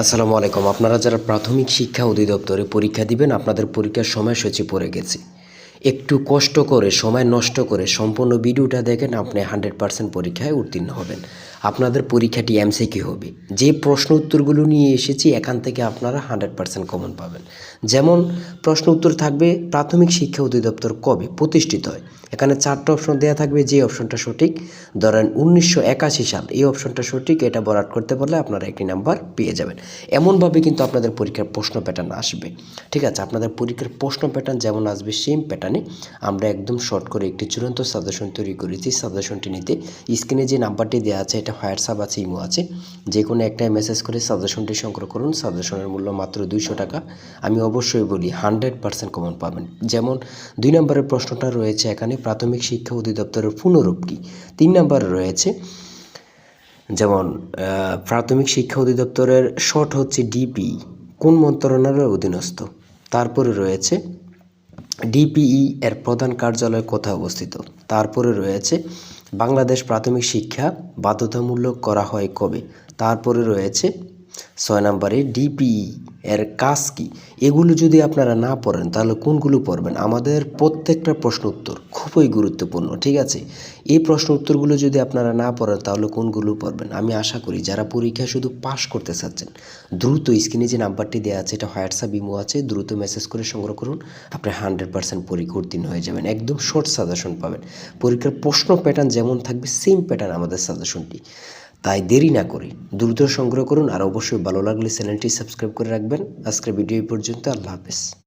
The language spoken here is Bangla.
আসসালামু আলাইকুম। আপনারা যারা প্রাথমিক শিক্ষা অধিদপ্তরে পরীক্ষা দিবেন আপনাদের পরীক্ষার সময়সূচি পড়ে গেছে। একটু কষ্ট করে, সময় নষ্ট করে সম্পূর্ণ ভিডিওটা দেখেন, আপনি হান্ড্রেড পার্সেন্ট পরীক্ষায় উত্তীর্ণ হবেন। আপনাদের পরীক্ষাটি এমসিকি হবে। যে প্রশ্ন উত্তরগুলো নিয়ে এসেছি, এখান থেকে আপনারা হান্ড্রেড পার্সেন্ট কমন পাবেন। যেমন, প্রশ্ন উত্তর থাকবে, প্রাথমিক শিক্ষা অধিদপ্তর কবে প্রতিষ্ঠিত হয়? এখানে চারটা অপশন দেওয়া থাকবে, যে অপশনটা সঠিক। ধরেন, উনিশশো একাশি সাল, এই অপশনটা সঠিক, এটা বরাট করতে পারলে আপনারা একটি নাম্বার পেয়ে যাবেন। এমনভাবে কিন্তু আপনাদের পরীক্ষার প্রশ্ন প্যাটার্ন আসবে। ঠিক আছে, আপনাদের পরীক্ষার প্রশ্ন প্যাটার্ন যেমন আসবে সেম প্যাটার্নে আমরা একদম শর্ট করে একটি চূড়ান্ত সাজেশন তৈরি করেছি। সাজেশনটি নিতে স্ক্রিনে যে নাম্বারটি দেওয়া আছে, এটা হোয়াটসঅ্যাপ আছে ইমো আছে। যে কোনো একটাই মেসেজ করে সাজেশনটি সংগ্রহ করুন। সাজেশনের মূল্য মাত্র দুইশো টাকা। আমি অবশ্যই বলি হান্ড্রেড পার্সেন্ট কমন পাবেন। যেমন দুই নম্বরের প্রশ্নটা রয়েছে এখানে, প্রাথমিক শিক্ষা অধিদপ্তরের পুনরূপ কি? তিন নম্বরে রয়েছে, যেমন প্রাথমিক শিক্ষা অধিদপ্তরের শর্ট হচ্ছে ডিপি কোন মন্ত্রণালয়ের অধীনস্থ? তারপরে রয়েছে ডিপিই এর প্রধান কার্যালয় কোথায় অবস্থিত? তারপরে রয়েছে, বাংলাদেশ প্রাথমিক শিক্ষা বাধ্যতামূলক করা হয় কবে? তারপরে রয়েছে ছয় নম্বরে ডিপিই এর কাজ কি? এগুলো যদি আপনারা না পড়েন, তাহলে কোনগুলো পড়বেন? আমাদের প্রত্যেকটা প্রশ্ন উত্তর খুবই গুরুত্বপূর্ণ, ঠিক আছে? এই প্রশ্ন উত্তরগুলো যদি আপনারা না পড়েন, তাহলে কোনগুলো পড়বেন? আমি আশা করি যারা পরীক্ষা শুধু পাশ করতে চাচ্ছেন, দ্রুত স্ক্রিনে যে নাম্বারটি দেওয়া আছে, এটা হোয়াটসঅ্যাপ ইমো আছে, দ্রুত মেসেজ করে সংগ্রহ করুন, আপনি হান্ড্রেড পার্সেন্ট পরীক্ষা উত্তীর্ণ হয়ে যাবেন, একদম শর্ট সাজেশন পাবেন। পরীক্ষার প্রশ্ন প্যাটার্ন যেমন থাকবে সেম প্যাটার্ন আমাদের সাজেশনটি তাই দেরি না করে দ্রুত সংগ্রহ করুন আর অবশ্যই ভালো লাগলে চ্যানেলটি সাবস্ক্রাইব করে রাখবেন। আজকের ভিডিও পর্যন্ত। আল্লাহ হাফেজ।